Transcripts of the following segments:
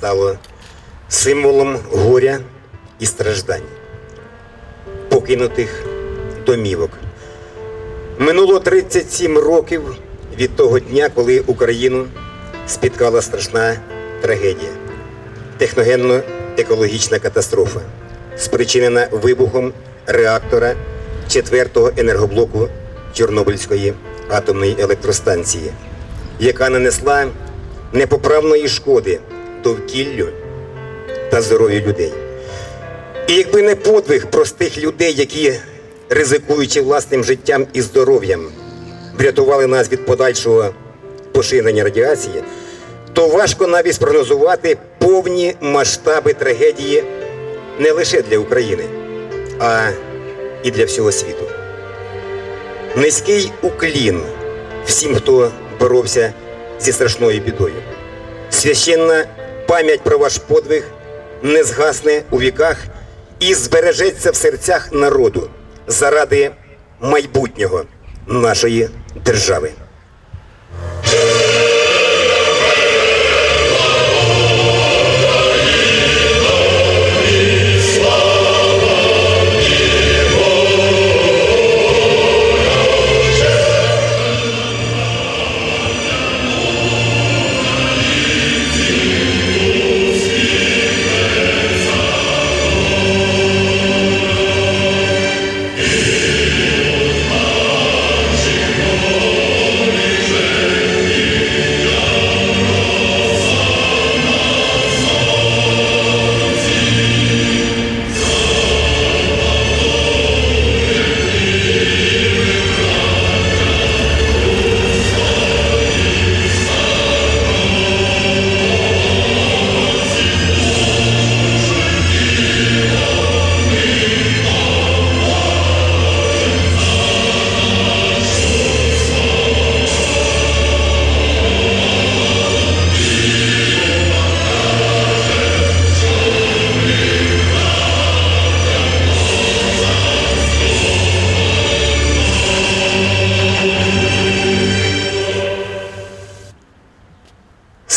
стало символом горя і страждань, покинутих домівок. Минуло 37 років від того дня, коли Україну спіткала страшна трагедія, техногенно-екологічна катастрофа, спричинена вибухом реактора 4-го енергоблоку Чорнобильської атомної електростанції, яка нанесла непоправної шкоди довкіллю та здоров'ю людей. І якби не подвиг простих людей, які, ризикуючи власним життям і здоров'ям, врятували нас від подальшого поширення радіації, то важко навіть спрогнозувати повні масштаби трагедії не лише для України, а і для всього світу. Низький уклін всім, хто боровся зі страшною бідою. Священна пам'ять про ваш подвиг не згасне у віках і збережеться в серцях народу заради майбутнього нашої держави.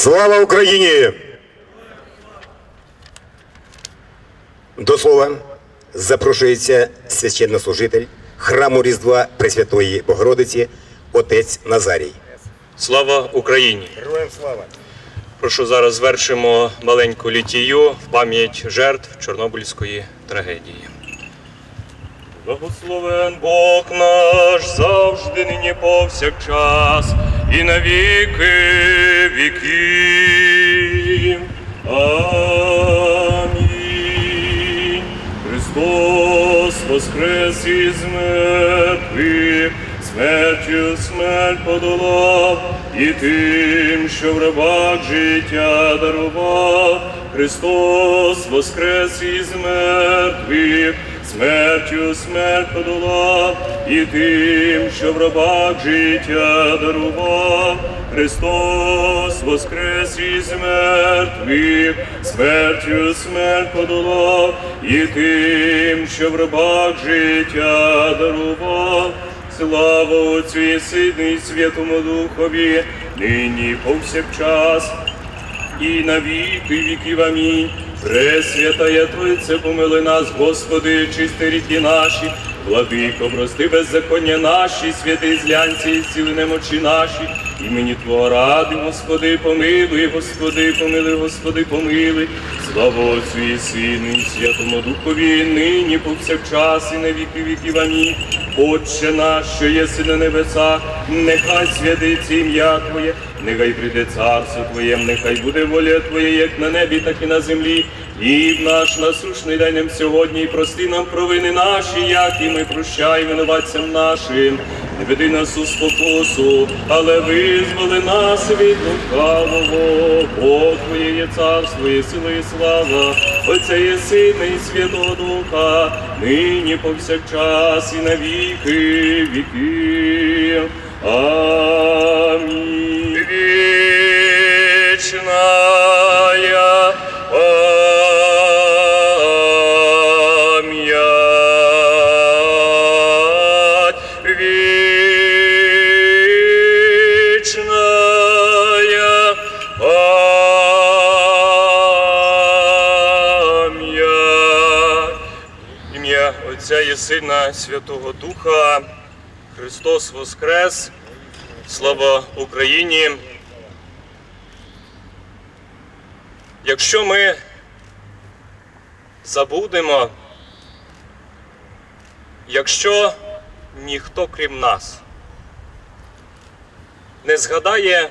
Слава Україні! До слова запрошується священнослужитель храму Різдва Пресвятої Богородиці, отець Назарій. Слава Україні! Героям слава! Прошу зараз звершимо маленьку літію в пам'ять жертв Чорнобильської трагедії. Благословен Бог наш завжди нині повсякчас і на віки віків. Амінь. Христос воскрес із мертвих, смертю смерть подолав, і тим, що в рабах життя дарував. Христос воскрес із мертвих, смертю смерть подолав, і тим, що в рабах життя дарував. Христос воскрес із мертвих, смертю смерть подолав, і тим, що в рабах життя дарував. Слава Отцю і Сину і Святому Духові, нині повсякчас і на віки віків. Амінь. Пресвятая Тройце, помили нас, Господи, чисти ріки наші, владико, прости беззаконня наші, святий злянці, і зціли немочі наші, імені Твого ради, Господи, помилуй, Господи, помилуй, Господи, помилуй, слава Отцю і Сину, Святому Духові, нині повсякчас, і на віки віків. Амінь. Отче наш, що єси на небесах, нехай святиться ім'я Твоє, нехай прийде царство Твоє, нехай буде воля Твоя, як на небі, так і на землі. І наш насушний дай нам сьогодні, і прости нам провини наші, як і ми прощаємо винуватцям нашим. Не веди нас у спокусу, але визволи нас від лукавого. Бо Твоє є царство, і сила, і слава, Отця є Сина і Святого Духа, нині повсякчас і на віки. Амінь. Вечная Сина Святого Духа. Христос Воскрес. Слава Україні. Якщо ми забудемо, якщо ніхто крім нас не згадає,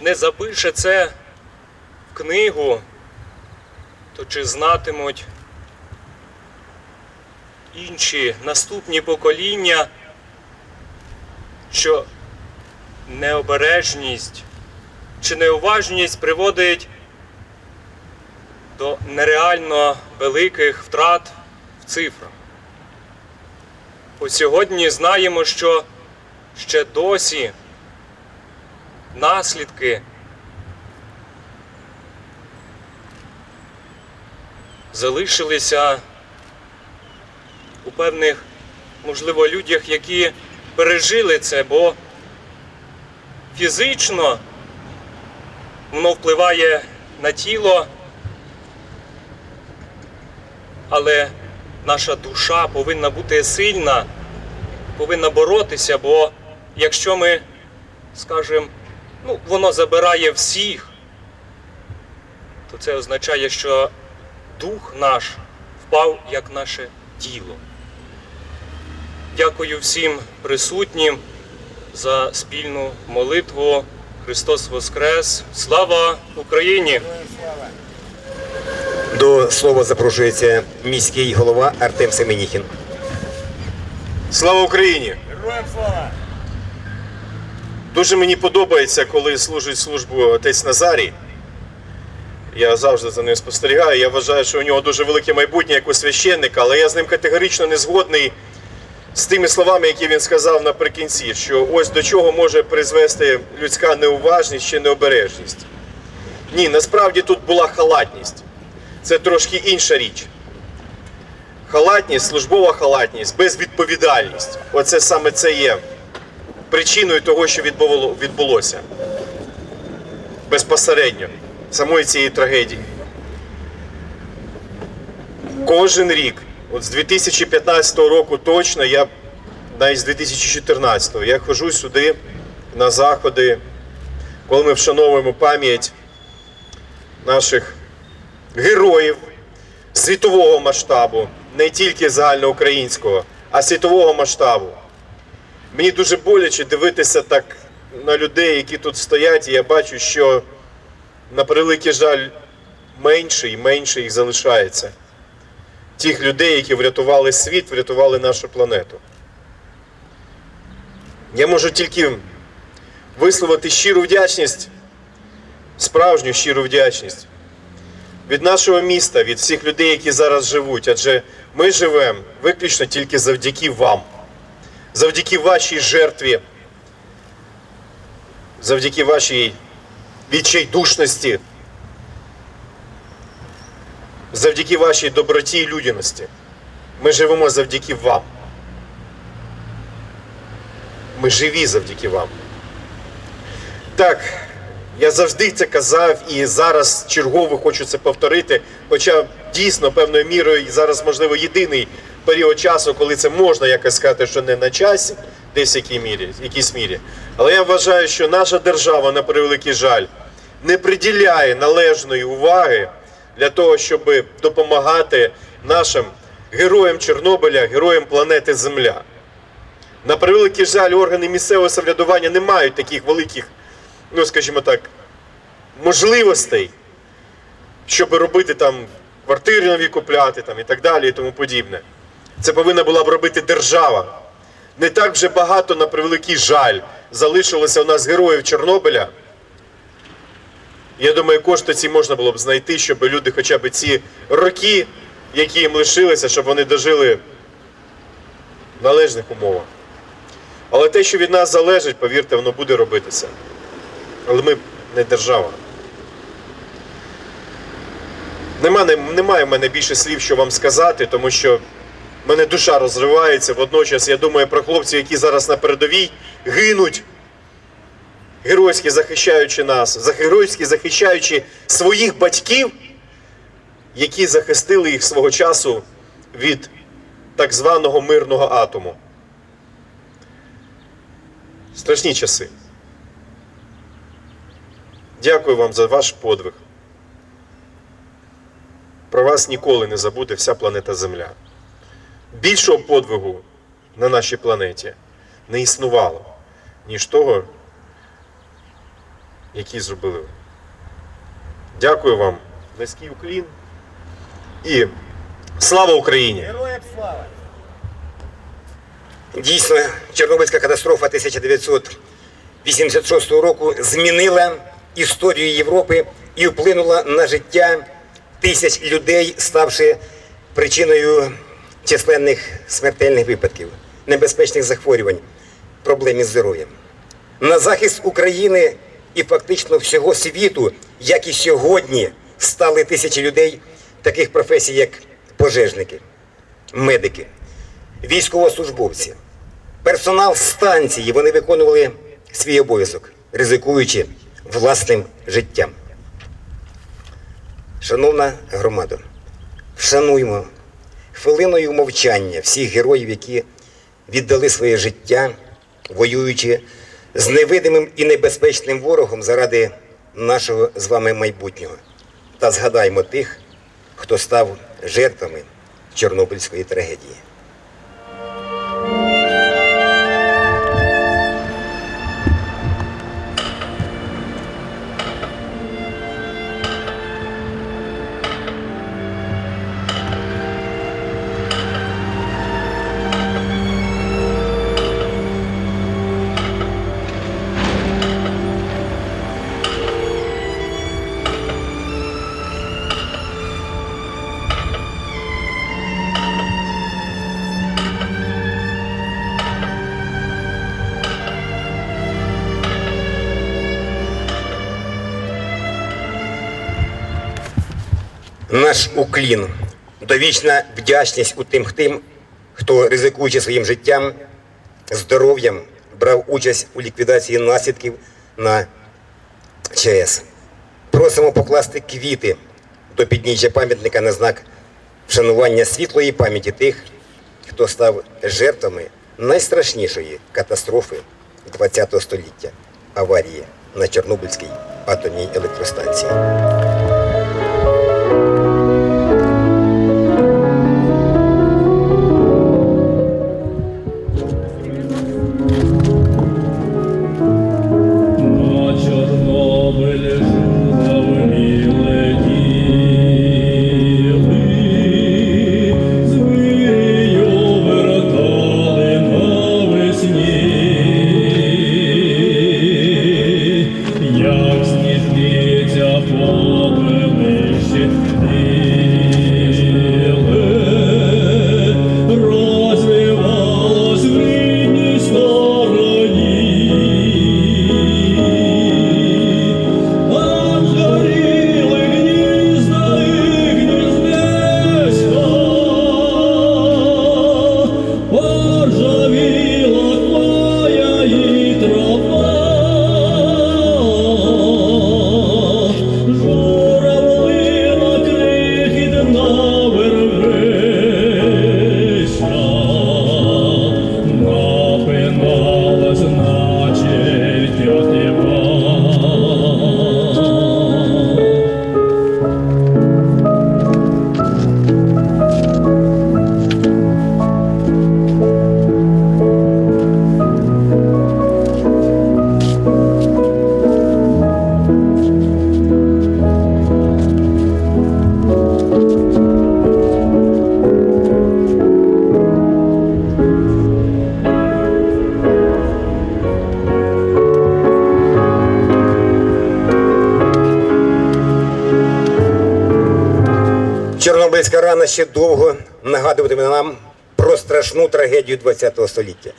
не запише це в книгу, то чи знатимуть інші наступні покоління, що необережність чи неуважність приводить до нереально великих втрат в цифрах. Ось сьогодні знаємо, що ще досі наслідки залишилися певних, можливо, людях, які пережили це, бо фізично воно впливає на тіло, але наша душа повинна бути сильна, повинна боротися, бо якщо ми скажемо, ну, воно забирає всіх, то це означає, що дух наш впав як наше тіло. Дякую всім присутнім за спільну молитву. Христос Воскрес! Слава Україні! До слова запрошується міський голова Артем Семеніхін. Слава Україні! Героям слава! Дуже мені подобається, коли служить службу отець Назарій. Я завжди за ним спостерігаю. Я вважаю, що у нього дуже велике майбутнє як у священника, але я з ним категорично не згодний з тими словами, які він сказав наприкінці, що ось до чого може призвести людська неуважність чи необережність. Ні, насправді тут була халатність. Це трошки інша річ. Халатність, службова халатність, безвідповідальність. Оце саме це є причиною того, що відбуло- відбулося безпосередньо самої цієї трагедії. Кожен рік, от з 2015 року точно, я навіть з 2014 я ходжу сюди на заходи, коли ми вшановуємо пам'ять наших героїв світового масштабу, не тільки загальноукраїнського, а світового масштабу. Мені дуже боляче дивитися так на людей, які тут стоять, і я бачу, що на превеликий жаль менше і менше їх залишається. Тих людей, які врятували світ, врятували нашу планету. Я можу тільки висловити щиру вдячність, справжню щиру вдячність від нашого міста, від всіх людей, які зараз живуть. Адже ми живемо виключно тільки завдяки вам завдяки вашій жертві, завдяки вашій відчайдушності, завдяки вашій доброті і людяності. Ми живемо завдяки вам. Ми живі завдяки вам. Так, я завжди це казав і зараз чергово хочу це повторити. Хоча дійсно певною мірою зараз, можливо, єдиний період часу, коли це можна якось сказати, що не на часі, десь якій мірі, якійсь мірі. Але я вважаю, що наша держава, на превеликий жаль, не приділяє належної уваги для того, щоб допомагати нашим героям Чорнобиля, героям планети Земля. На превеликий жаль, органи місцевого самоврядування не мають таких великих, ну скажімо так, можливостей, щоб робити там квартири нові купляти там, і так далі, і тому подібне. Це повинна була б робити держава. Не так вже багато, на превеликий жаль, залишилося у нас героїв Чорнобиля. Я думаю, кошти ці можна було б знайти, щоб люди хоча б ці роки, які їм лишилися, щоб вони дожили в належних умовах. Але те, що від нас залежить, повірте, воно буде робитися. Але ми не держава. Нема, не- немає в мене більше слів, що вам сказати, тому що в мене душа розривається. Водночас я думаю про хлопців, які зараз на передовій гинуть, геройськи захищаючи нас, геройськи захищаючи своїх батьків які захистили їх свого часу від так званого мирного атому. Страшні часи. Дякую вам за ваш подвиг. Про вас ніколи не забуде вся планета Земля. Більшого подвигу на нашій планеті не існувало, ніж того, який зробили ви. Дякую вам, низький уклін і слава Україні! Героям слава! Дійсно, Чорнобильська катастрофа 1986 року змінила історію Європи і вплинула на життя тисяч людей, ставши причиною численних смертельних випадків, небезпечних захворювань, проблем із здоров'ям. На захист України і фактично всього світу, як і сьогодні, стали тисячі людей таких професій, як пожежники, медики, військовослужбовці, персонал станції. Вони виконували свій обов'язок, ризикуючи власним життям. Шановна громада, вшануймо хвилиною мовчання всіх героїв, які віддали своє життя, воюючи з невидимим і небезпечним ворогом заради нашого з вами майбутнього. Та згадаймо тих, хто став жертвами Чорнобильської трагедії. Наш уклін, довічна вдячність у тим тим, хто, ризикуючи своїм життям, здоров'ям, брав участь у ліквідації наслідків на ЧАЕС. Просимо покласти квіти до підніжжя пам'ятника на знак вшанування світлої пам'яті тих, хто став жертвами найстрашнішої катастрофи ХХ століття аварії на Чорнобильській атомній електростанції. Чорнобильська ще довго нагадуватиме нам про страшну трагедію ХХ століття.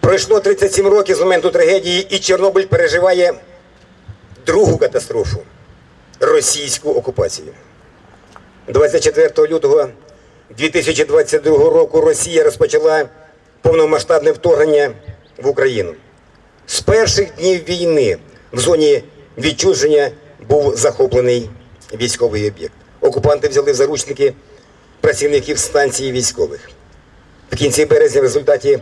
Пройшло 37 років з моменту трагедії, і Чорнобиль переживає другу катастрофу російську окупацію. 24 лютого 2022 року Росія розпочала повномасштабне вторгнення в Україну. З перших днів війни в зоні відчуження був захоплений військовий об'єкт. Окупанти взяли в заручники працівників станції військових. В кінці березня в результаті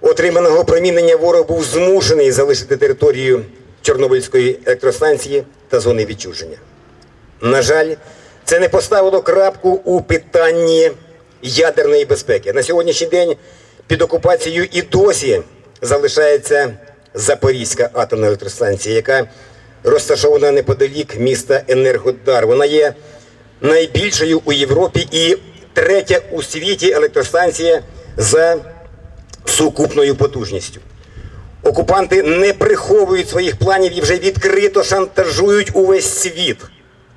отриманого опромінення ворог був змушений залишити територію Чорнобильської електростанції та зони відчуження. На жаль, це не поставило крапку у питанні ядерної безпеки. На сьогоднішній день під окупацією і досі залишається Запорізька атомна електростанція, яка розташована неподалік міста Енергодар. Вона є найбільшою у Європі і третя у світі електростанція за сукупною потужністю. Окупанти не приховують своїх планів і вже відкрито шантажують увесь світ,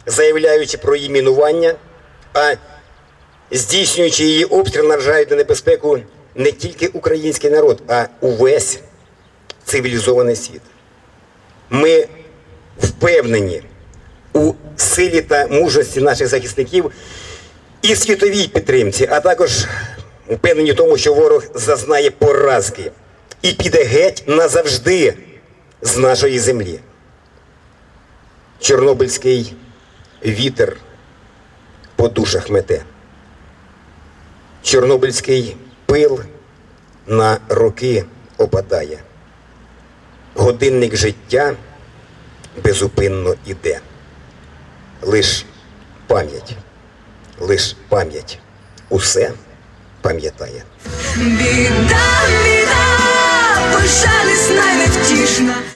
заявляючи про її мінування, а здійснюючи її обстріл, наражають на небезпеку не тільки український народ, а увесь цивілізований світ. Ми впевнені у силі та мужності наших захисників і світовій підтримці, а також впевнені в тому, що ворог зазнає поразки і піде геть назавжди з нашої землі. Чорнобильський вітер по душах мете. Чорнобильський пил на роки опадає. Годинник життя безупинно іде. Лиш пам'ять, лиш пам'ять усе пам'ятає. Біда, біда, пожалість й невтішна.